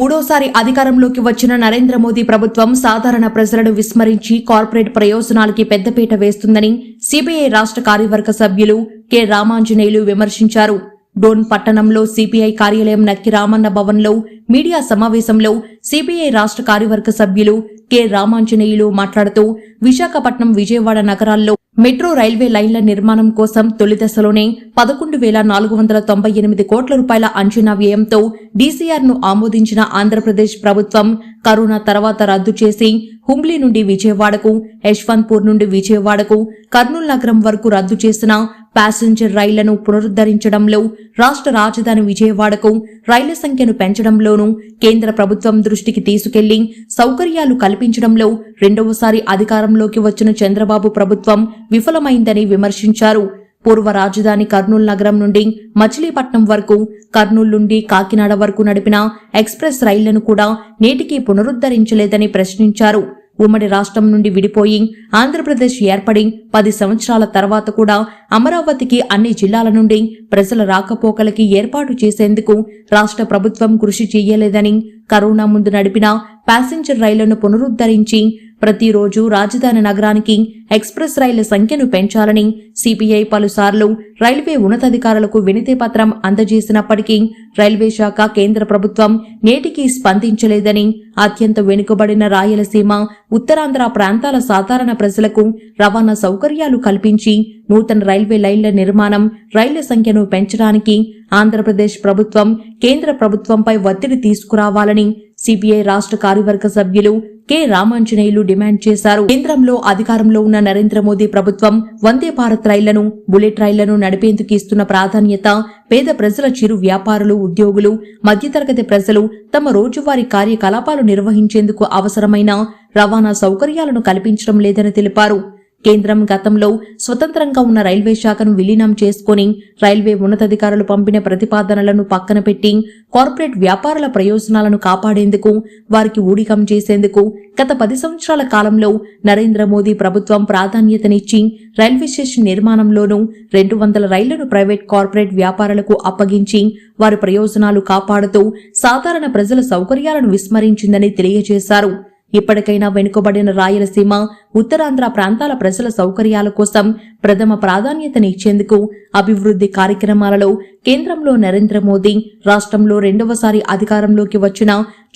మూడోసారి అధికారంలోకి వచ్చిన నరేంద్ర మోదీ ప్రభుత్వం సాధారణ ప్రజలను విస్మరించి కార్పొరేట్ ప్రయోజనాలకి పెద్దపీట వేస్తుందని సిపిఐ రాష్ట్ర కార్యవర్గ సభ్యులు కె రామాంజనేయులు విమర్శించారు. డోన్ పట్టణంలో సిపిఐ కార్యాలయం నక్కి రామన్న భవన్లో మీడియా సమావేశంలో సిపిఐ రాష్ట్ర కార్యవర్గ సభ్యులు కె రామాంజనేయులు మాట్లాడుతూ విశాఖపట్నం విజయవాడ నగరాల్లో మెట్రో రైల్వే లైన్ల నిర్మాణం కోసం తొలి దశలోనే పదకొండు వేల నాలుగు వందల తొంభై ఎనిమిది కోట్ల రూపాయల అంచనా వ్యయంతో డీసీఆర్ను ఆమోదించిన ఆంధ్రప్రదేశ్ ప్రభుత్వం కరోనా తర్వాత రద్దు చేసి హుంబ్లీ నుండి విజయవాడకు యశ్వంత్పూర్ నుండి విజయవాడకు కర్నూలు నగరం వరకు రద్దు చేసిన ప్యాసింజర్ రైళ్ళను పునరుద్ధరించడంలో రాష్ట్ర రాజధాని విజయవాడకు రైళ్ళ సంఖ్యను పెంచడంలోనూ కేంద్ర ప్రభుత్వం దృష్టికి తీసుకెళ్ళి సౌకర్యాలు కల్పించడంలో రెండవసారి అధికారంలోకి వచ్చిన చంద్రబాబు ప్రభుత్వం విఫలమైందని విమర్శించారు. పూర్వ రాజధాని కర్నూలు నగరం నుండి మచిలీపట్నం వరకు కర్నూలు నుండి కాకినాడ వరకు నడిపిన ఎక్స్ప్రెస్ రైళ్ళను కూడా నేటికి పునరుద్ధరించలేదని ప్రశ్నించారు. ఉమ్మడి రాష్ట్రం నుండి విడిపోయి ఆంధ్రప్రదేశ్ ఏర్పడి పది సంవత్సరాల తర్వాత కూడా అమరావతికి అన్ని జిల్లాల నుండి ప్రజల రాకపోకలకి ఏర్పాటు చేసేందుకు రాష్ట్ర ప్రభుత్వం కృషి చేయలేదని కరోనా ముందు నడిపిన ప్యాసింజర్ రైళ్ళను పునరుద్ధరించి ప్రతిరోజు రాజధాని నగరానికి ఎక్స్ప్రెస్ రైళ్ళ సంఖ్యను పెంచాలని సిపిఐ పలుసార్లు రైల్వే ఉన్నతాధికారులకు వినతి పత్రం అందజేసినప్పటికీ రైల్వే శాఖ కేంద్ర ప్రభుత్వం నేటికి స్పందించలేదని అత్యంత వెనుకబడిన రాయలసీమ ఉత్తరాంధ్ర ప్రాంతాల సాధారణ ప్రజలకు రవాణా సౌకర్యాలు కల్పించి నూతన రైల్వే లైన్ల నిర్మాణం రైళ్ళ సంఖ్యను పెంచడానికి ఆంధ్రప్రదేశ్ ప్రభుత్వం కేంద్ర ప్రభుత్వంపై ఒత్తిడి తీసుకురావాలని సిపిఐ రాష్ట్ర కార్యవర్గ సభ్యులు కె రామాంజనేయులు డిమాండ్ చేశారు. కేంద్రంలో అధికారంలో ఉన్న నరేంద్ర మోదీ ప్రభుత్వం వందే భారత్ రైళ్ళను బుల్లెట్ రైళ్ళను నడిపేందుకు ఇస్తున్న ప్రాధాన్యత పేద ప్రజల చిరు వ్యాపారులు ఉద్యోగులు మధ్యతరగతి ప్రజలు తమ రోజువారీ కార్యకలాపాలు నిర్వహించేందుకు అవసరమైన రవాణా సౌకర్యాలను కల్పించడం లేదని తెలిపారు. కేంద్రం గతంలో స్వతంత్రంగా ఉన్న రైల్వే శాఖను విలీనం చేసుకుని రైల్వే ఉన్నతాధికారులు పంపిన ప్రతిపాదనలను పక్కన పెట్టి కార్పొరేట్ వ్యాపారుల ప్రయోజనాలను కాపాడేందుకు వారికి ఊడికం చేసేందుకు గత పది సంవత్సరాల కాలంలో నరేంద్ర మోదీ ప్రభుత్వం ప్రాధాన్యతనిచ్చి రైల్వే స్టేషన్ నిర్మాణంలోనూ రెండు వందల రైళ్ళను ప్రైవేట్ కార్పొరేట్ వ్యాపారాలకు అప్పగించి వారి ప్రయోజనాలు కాపాడుతూ సాధారణ ప్రజల సౌకర్యాలను విస్మరించిందని తెలియజేశారు. ఇప్పటికైనా వెనుకబడిన రాయలసీమ ఉత్తరాంధ్ర ప్రాంతాల ప్రజల సౌకర్యాల కోసం ప్రథమ ప్రాధాన్యతనిచ్చేందుకు అభివృద్ధి కార్యక్రమాలలో కేంద్రంలో నరేంద్ర మోదీ రాష్ట్రంలో రెండవసారి అధికారంలోకి వచ్చిన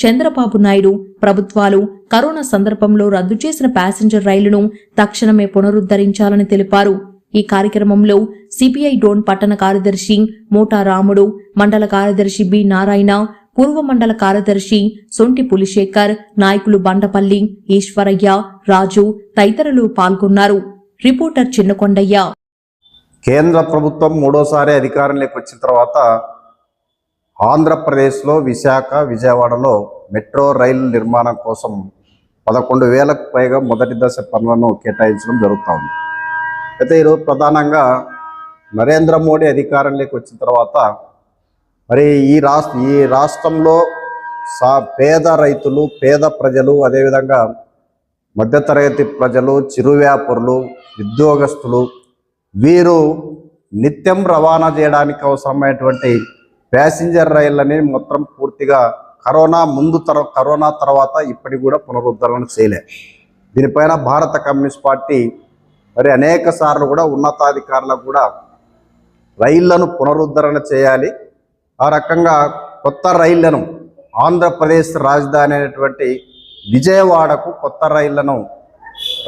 చంద్రబాబు నాయుడు ప్రభుత్వాలు కరోనా సందర్భంలో రద్దు చేసిన ప్యాసింజర్ రైలును తక్షణమే పునరుద్ధరించాలని తెలిపారు. ఈ కార్యక్రమంలో సిపిఐ డోన్ పట్టణ కార్యదర్శి మోటా రాముడు మండల కార్యదర్శి బి నారాయణ పూర్వ మండల కార్యదర్శి సొంటి పులిశేఖర్ నాయకులు బండపల్లి ఈశ్వరయ్య రాజు తదితరులు పాల్గొన్నారు. రిపోర్టర్ చిన్నకొండయ్య. కేంద్ర ప్రభుత్వం మూడోసారి అధికారంలోకి వచ్చిన తర్వాత ఆంధ్రప్రదేశ్లో విశాఖ విజయవాడలో మెట్రో రైలు నిర్మాణం కోసం పదకొండు వేలకు పైగా మొదటి దశ పనులను కేటాయించడం జరుగుతూ ఉంది అయితే ఈరోజు ప్రధానంగా నరేంద్ర మోడీ అధికారంలోకి వచ్చిన తర్వాత మరి ఈ రాష్ట్ర ఈ రాష్ట్రంలో సా పేద రైతులు పేద ప్రజలు అదేవిధంగా మధ్యతరగతి ప్రజలు చిరు వ్యాపారులు ఉద్యోగస్తులు వీరు నిత్యం రవాణా చేయడానికి అవసరమైనటువంటి ప్యాసింజర్ రైళ్ళని మొత్తం పూర్తిగా కరోనా ముందు తర కరోనా తర్వాత ఇప్పటికి కూడా పునరుద్ధరణ చేయలే. దీనిపైన భారత కమ్యూనిస్ట్ పార్టీ మరి అనేక సార్లు కూడా ఉన్నతాధికారులకు కూడా రైళ్ళను పునరుద్ధరణ చేయాలి. ఆ రకంగా కొత్త రైళ్ళను ఆంధ్రప్రదేశ్ రాజధాని అయినటువంటి విజయవాడకు కొత్త రైళ్ళను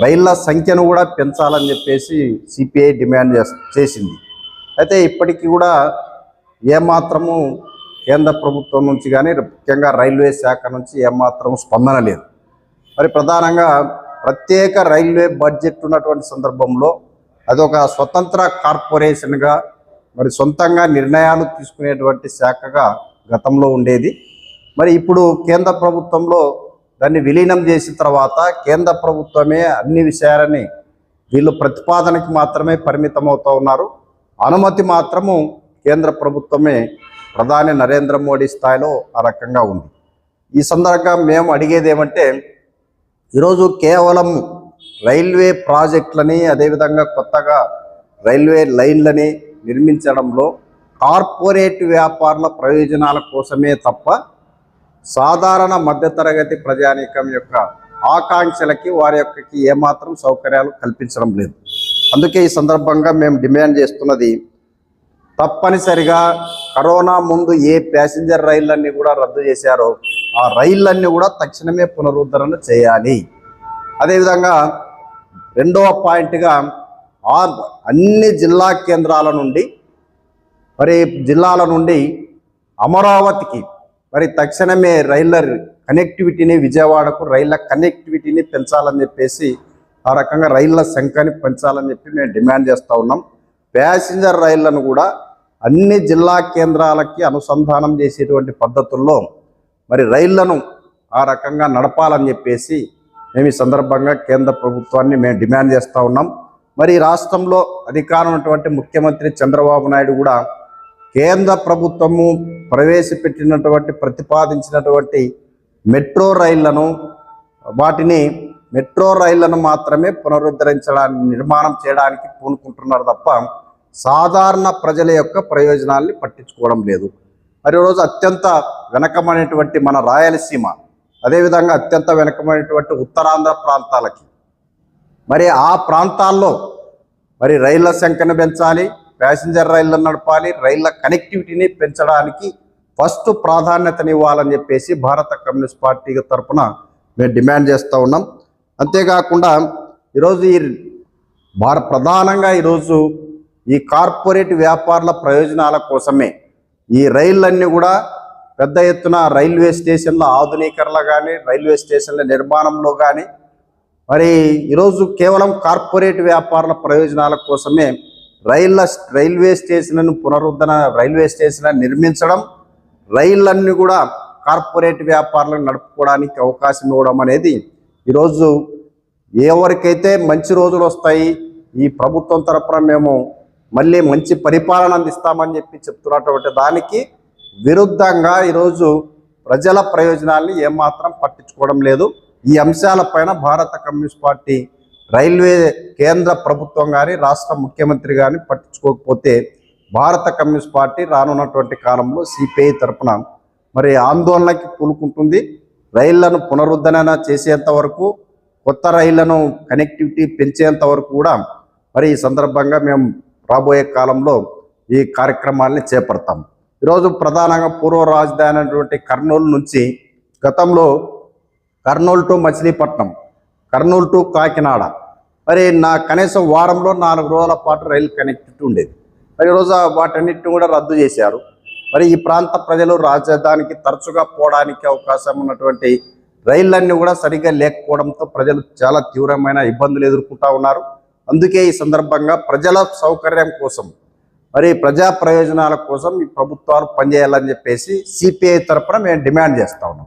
రైళ్ళ సంఖ్యను కూడా పెంచాలని చెప్పేసి సిపిఐ డిమాండ్ చేసింది. అయితే ఇప్పటికీ కూడా ఏమాత్రము కేంద్ర ప్రభుత్వం నుంచి కానీ ముఖ్యంగా రైల్వే శాఖ నుంచి ఏమాత్రం స్పందన లేదు. మరి ప్రధానంగా ప్రత్యేక రైల్వే బడ్జెట్ ఉన్నటువంటి సందర్భంలో అదొక స్వతంత్ర కార్పొరేషన్గా మరి సొంతంగా నిర్ణయాలు తీసుకునేటువంటి శాఖగా గతంలో ఉండేది. మరి ఇప్పుడు కేంద్ర ప్రభుత్వంలో దాన్ని విలీనం చేసిన తర్వాత కేంద్ర ప్రభుత్వమే అన్ని విషయాలని వీళ్ళు ప్రతిపాదనకి మాత్రమే పరిమితం అవుతూ ఉన్నారు. అనుమతి మాత్రము కేంద్ర ప్రభుత్వమే ప్రధాని నరేంద్ర మోడీ స్థాయిలో ఆ రకంగా ఉంది. ఈ సందర్భంగా మేము అడిగేది ఏమంటే ఈరోజు కేవలం రైల్వే ప్రాజెక్టులని అదేవిధంగా కొత్తగా రైల్వే లైన్లని నిర్మించడంలో కార్పొరేట్ వ్యాపారుల ప్రయోజనాల కోసమే తప్ప సాధారణ మధ్యతరగతి ప్రజానీకం యొక్క ఆకాంక్షలకి వారి యొక్కకి ఏమాత్రం సౌకర్యాలు కల్పించడం లేదు. అందుకే ఈ సందర్భంగా మేము డిమాండ్ చేస్తున్నది తప్పనిసరిగా కరోనా ముందు ఏ ప్యాసింజర్ రైళ్ళన్నీ కూడా రద్దు చేశారో ఆ రైళ్ళన్నీ కూడా తక్షణమే పునరుద్ధరణ చేయాలి. అదేవిధంగా రెండవ పాయింట్గా ఆర్ అన్ని జిల్లా కేంద్రాల నుండి మరి జిల్లాల నుండి అమరావతికి మరి తక్షణమే రైళ్ళ కనెక్టివిటీని విజయవాడకు రైళ్ళ కనెక్టివిటీని పెంచాలని చెప్పేసి ఆ రకంగా రైళ్ళ సంఖ్యని పెంచాలని చెప్పి మేము డిమాండ్ చేస్తూ ఉన్నాం. ప్యాసింజర్ రైళ్ళను కూడా అన్ని జిల్లా కేంద్రాలకి అనుసంధానం చేసేటువంటి పద్ధతుల్లో మరి రైళ్ళను ఆ రకంగా నడపాలని చెప్పేసి మేము ఈ సందర్భంగా కేంద్ర ప్రభుత్వాన్ని మేము డిమాండ్ చేస్తూ ఉన్నాం. మరి రాష్ట్రంలో అధికారం ఉన్నటువంటి ముఖ్యమంత్రి చంద్రబాబు నాయుడు కూడా కేంద్ర ప్రభుత్వము ప్రవేశపెట్టినటువంటి ప్రతిపాదించినటువంటి మెట్రో రైళ్ళను వాటిని మెట్రో రైళ్ళను మాత్రమే పునరుద్ధరించడానికి నిర్మాణం చేయడానికి పూనుకుంటున్నారు తప్ప సాధారణ ప్రజల యొక్క ప్రయోజనాల్ని పట్టించుకోవడం లేదు. మరి రోజు అత్యంత వెనకమైనటువంటి మన రాయలసీమ అదేవిధంగా అత్యంత వెనకమైనటువంటి ఉత్తరాంధ్ర ప్రాంతాలకి మరి ఆ ప్రాంతాల్లో మరి రైళ్ళ సంఖ్యను పెంచాలి ప్యాసింజర్ రైళ్ళను నడపాలి రైళ్ళ కనెక్టివిటీని పెంచడానికి ఫస్ట్ ప్రాధాన్యతనివ్వాలని చెప్పేసి భారత కమ్యూనిస్ట్ పార్టీ తరఫున మేము డిమాండ్ చేస్తూ ఉన్నాం. అంతేకాకుండా ఈరోజు ఈ భార ప్రధానంగా ఈరోజు ఈ కార్పొరేట్ వ్యాపారుల ప్రయోజనాల కోసమే ఈ రైళ్ళన్నీ కూడా పెద్ద ఎత్తున రైల్వే స్టేషన్ల ఆధునీకరణ కానీ రైల్వే స్టేషన్ల నిర్మాణంలో కానీ మరి ఈరోజు కేవలం కార్పొరేట్ వ్యాపారుల ప్రయోజనాల కోసమే రైళ్ళ రైల్వే స్టేషన్లను పునరుద్ధరణ రైల్వే స్టేషన్ నిర్మించడం రైళ్ళన్నీ కూడా కార్పొరేట్ వ్యాపారాలను నడుపుకోవడానికి అవకాశం ఇవ్వడం అనేది ఈరోజు ఎవరికైతే మంచి రోజులు వస్తాయి ఈ ప్రభుత్వం తరపున మేము మళ్ళీ మంచి పరిపాలన అందిస్తామని చెప్పి చెప్తున్నటువంటి దానికి విరుద్ధంగా ఈరోజు ప్రజల ప్రయోజనాల్ని ఏమాత్రం పట్టించుకోవడం లేదు. ఈ అంశాలపైన భారత కమ్యూనిస్ట్ పార్టీ రైల్వే కేంద్ర ప్రభుత్వం కానీ రాష్ట్ర ముఖ్యమంత్రి కానీ పట్టించుకోకపోతే భారత కమ్యూనిస్ట్ పార్టీ రానున్నటువంటి కాలంలో సిపిఐ తరపున మరి ఆందోళనకి పూనుకుంటుంది. రైళ్ళను పునరుద్ధరణ చేసేంత వరకు కొత్త రైళ్ళను కనెక్టివిటీ పెంచేంత వరకు కూడా మరి ఈ సందర్భంగా మేము రాబోయే కాలంలో ఈ కార్యక్రమాల్ని చేపడతాం. ఈరోజు ప్రధానంగా పూర్వ రాజధాని అయినటువంటి కర్నూలు నుంచి గతంలో కర్నూలు టు మచిలీపట్నం కర్నూలు టు కాకినాడ. మరి నా కనీసం వారంలో నాలుగు రోజుల పాటు రైలు కనెక్టివిటీ ఉండేది. మరి ఈరోజు వాటన్నిటిని కూడా రద్దు చేశారు. మరి ఈ ప్రాంత ప్రజలు రాజధానికి తరచుగా పోవడానికి అవకాశం ఉన్నటువంటి రైళ్ళన్నీ కూడా సరిగ్గా లేకపోవడంతో ప్రజలు చాలా తీవ్రమైన ఇబ్బందులు ఎదుర్కొంటా ఉన్నారు. అందుకే ఈ సందర్భంగా ప్రజల సౌకర్యం కోసం మరి ప్రజా ప్రయోజనాల కోసం ఈ ప్రభుత్వాలు పనిచేయాలని చెప్పేసి సిపిఐ తరపున మేము డిమాండ్ చేస్తా ఉన్నాం.